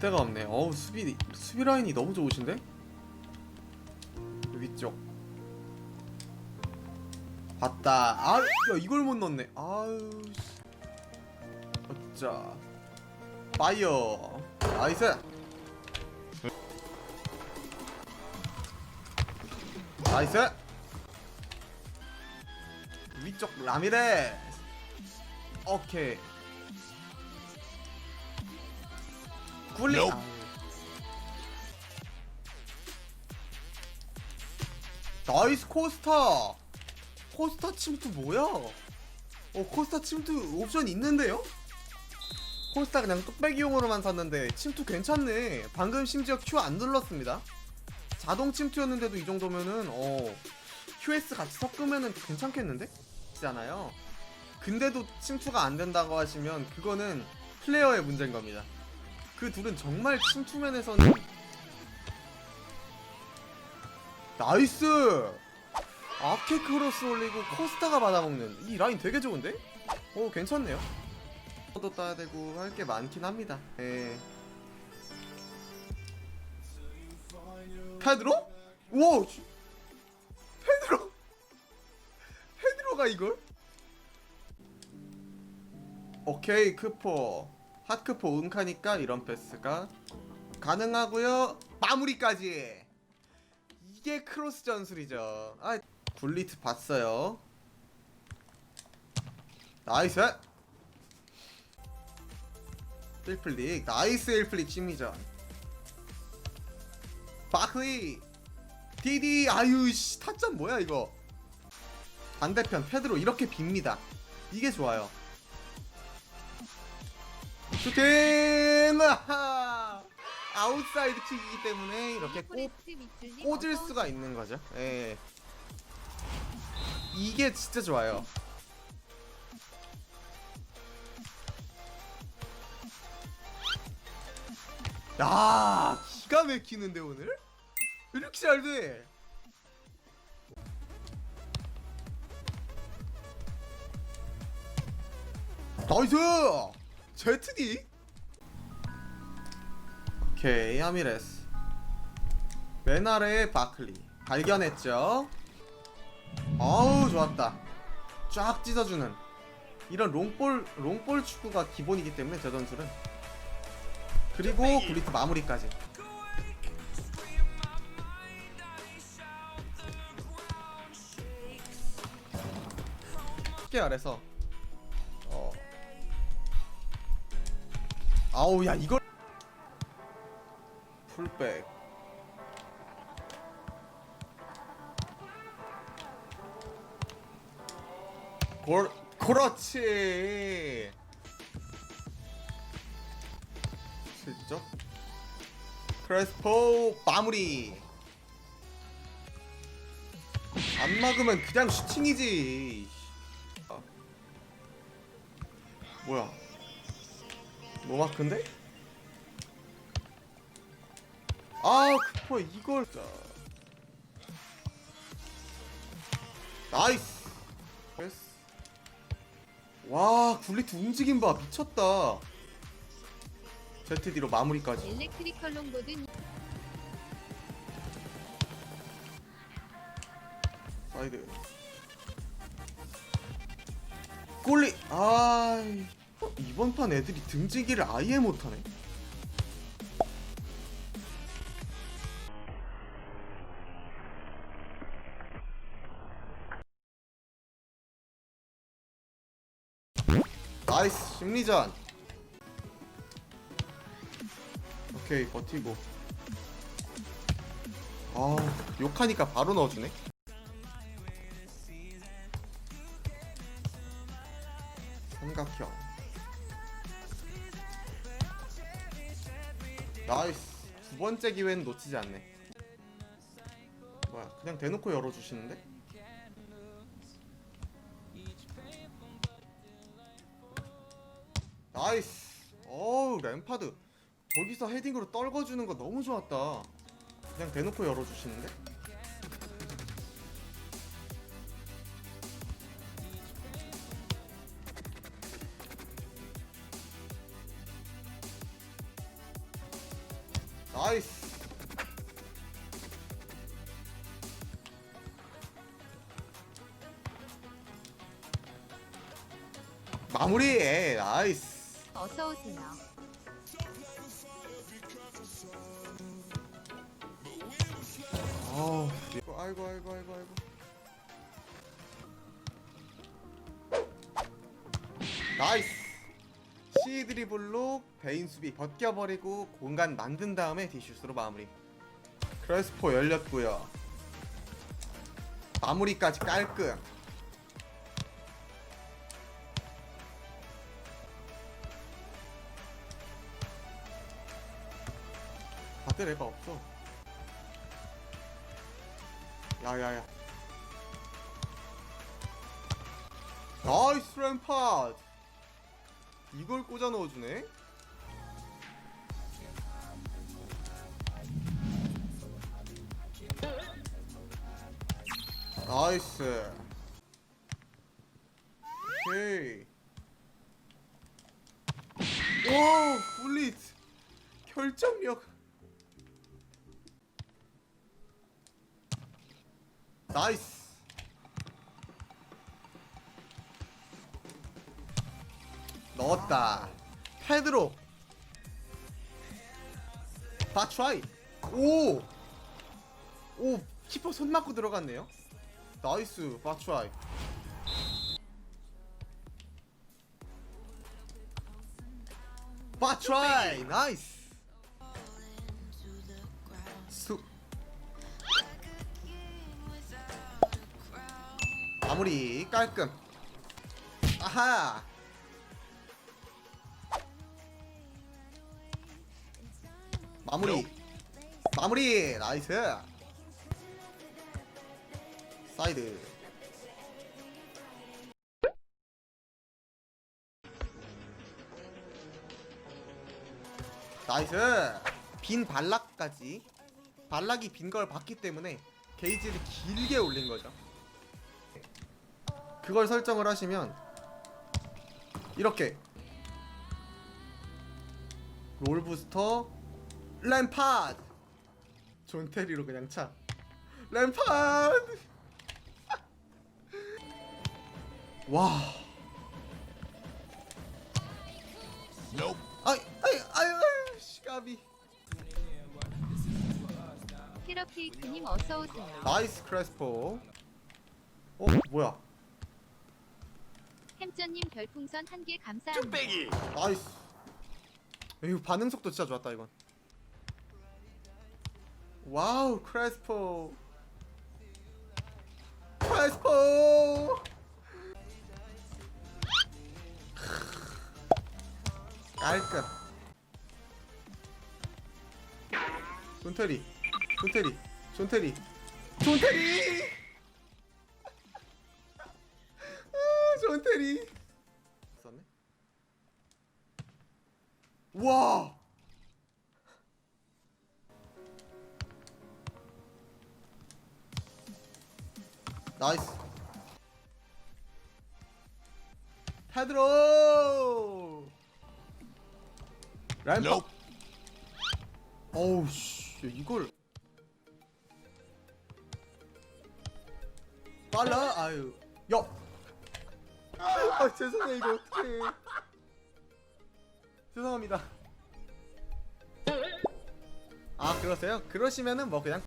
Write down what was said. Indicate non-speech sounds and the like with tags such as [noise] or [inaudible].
데가 없네. 어우 수비 수비 라인이 너무 좋으신데? 위쪽. 봤다. 아, 야 이걸 못 넣네. 아유. 씨. 어짜. 파이어. 나이스. 나이스. 위쪽 라미레. 오케이. 아우. 나이스 코스타. 코스타 침투 뭐야? 어 코스타 침투 옵션 있는데요? 코스타 그냥 뚝배기용으로만 샀는데 침투 괜찮네. 방금 심지어 Q 안 눌렀습니다. 자동 침투였는데도 이 정도면은 어 QS 같이 섞으면은 괜찮겠는데? 잖아요. 근데도 침투가 안 된다고 하시면 그거는 플레이어의 문제인 겁니다. 그 둘은 정말 침투면에서는 나이스! 아케 크로스 올리고 코스타가 받아먹는 이 라인 되게 좋은데? 오 괜찮네요. 도 따야 되고 할 게 많긴 합니다. 예. 페드로? 씨. 페드로! [laughs] 페드로가 이걸? 오케이 크포 핫크포 은카니까 이런 패스가 가능하고요. 마무리까지. 이게 크로스 전술이죠. 아 굴리트 봤어요. 나이스. 1플릭. 나이스 1플릭 심리전. 바클리 디디. 아유 씨 타점 뭐야 이거? 반대편 패드로 이렇게 빕니다. 이게 좋아요 슈팅! 아하! 아웃사이드 킥이기 때문에 이렇게 꼭 꽂을 수가 있는 거죠. 예. 이게 진짜 좋아요. 야, 기가 막히는데 오늘? 왜 이렇게 잘 돼? 나이스! ZD? 오케이 하미레스. 맨 아래에 바클리. 발견했죠? 아우 좋았다. 쫙 찢어주는. 이런 롱볼 롱볼 축구가 기본이기 때문에 저 선수는 그리고 굴리트 마무리까지. 쉽게 말해서 아우 야 이걸. 풀백. 골 그렇지. 실적? 크레스포 마무리. 안 막으면 그냥 슈팅이지. 아. 뭐야 노마크인데? 아 크퍼 이걸. 자. 나이스. 됐어. 와 굴리트 움직임 봐. 미쳤다. ZD로 마무리까지. 엘렉트리컬 롱보드 사이드. 골리. 아이 번 판 애들이 등지기를 아예 못하네. 나이스 심리전. 오케이 버티고. 아 욕하니까 바로 넣어주네. 삼각형 나이스. 두 번째 기회는 놓치지 않네. 뭐야 그냥 대놓고 열어주시는데? 나이스. 어우 램파드. 저기서 헤딩으로 떨궈주는 거 너무 좋았다. 그냥 대놓고 열어주시는데? 나이스. 마무리 나이스. 어서 오세요. 아우 아이고 아이고 아이고 아이고. 나이스 C 드리블로 베인 수비 벗겨버리고 공간 만든 다음에 디슈스로 마무리. 크레스포 열렸고요. 마무리까지 깔끔. 받을 애가 없어. 야야야. 나이스 램파드 이걸 꽂아 넣어주네. 나이스. 오케이. 와 블리츠 결정력 나이스 넣었다. 헤드로. 바트라이. 오! 오 키퍼 손 맞고 들어갔네요. 나이스 바트라이. 바트라이 나이스. 수. 마무리 깔끔. 아하 마무리. 마무리. 나이스. 사이드. 나이스. 빈 발락까지. 발락이 빈 걸 봤기 때문에 게이지를 길게 올린 거죠. 그걸 설정을 하시면 이렇게. 롤 부스터 램파드 존 테리로 그냥 차. 램파드 [laughs] 와 아이 아이 아이 아이 시가비. 히러케이크님 어서 오세요. 나이스 크레스포. 어 뭐야? 햄쩌님 별풍선 한 개 감사합니다. 나이스. 이거 반응 속도 진짜 좋았다 이건 와우 크레스포. 크레스포! 깔끔. 존테리 존테리 존테리 존테리! 아, 존테리. 썼네? 와 나이스. 헤드로! 램프. 어우 씨 이걸. 빨라? 아유. 야 아, 죄송해요 이거 어떡해. 죄송합니다. 아 그러세요? 그러시면은 뭐 그냥